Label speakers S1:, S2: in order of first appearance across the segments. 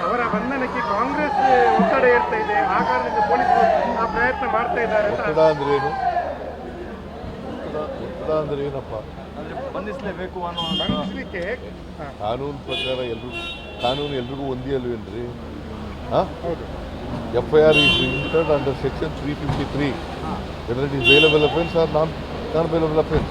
S1: ಅವರ ಬಂಧನಕ್ಕೆ ಕಾಂಗ್ರೆಸ್ ಒತ್ತಡ ಇರ್ತಾ ಇದೆ. ಆ ಕಾರಣದಿಂದ ಪೊಲೀಸರು ಆ ಪ್ರಯತ್ನ ಮಾಡ್ತಾ ಇದ್ದಾರೆ
S2: ಒತ್ತಡ ಅಂದ್ರೆ ಏನು? ಒತ್ತಡ ಅಂದ್ರೆ ಏನಪ್ಪ?
S3: ಬಂಧಿಸಲೇಬೇಕು ಅನ್ನೋ
S1: ಬಂಧಿಸಲಿಕ್ಕೆ
S2: ಕಾನೂನು ಪ್ರಕಾರ ಎಲ್ರಿಗೂ ಕಾನೂನು ಎಲ್ರಿಗೂ ಒಂದೇ ಅಲ್ವೇನ್ರಿ ಹಾಂ? F I R is entered under section three fifty three whether it is bailable offence or non non bailable offence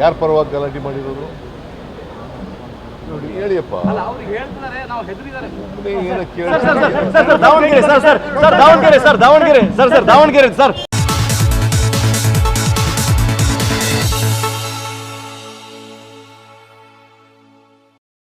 S2: ಯಾರ ಪರವಾಗಿ ಗಲಾಟೆ ಮಾಡಿರೋದು? ನೋಡಿ ಹೇಳಿಯಪ್ಪ.
S4: Davanagere sir sir sir Davanagere sir Davanagere sir sir Davanagere sir.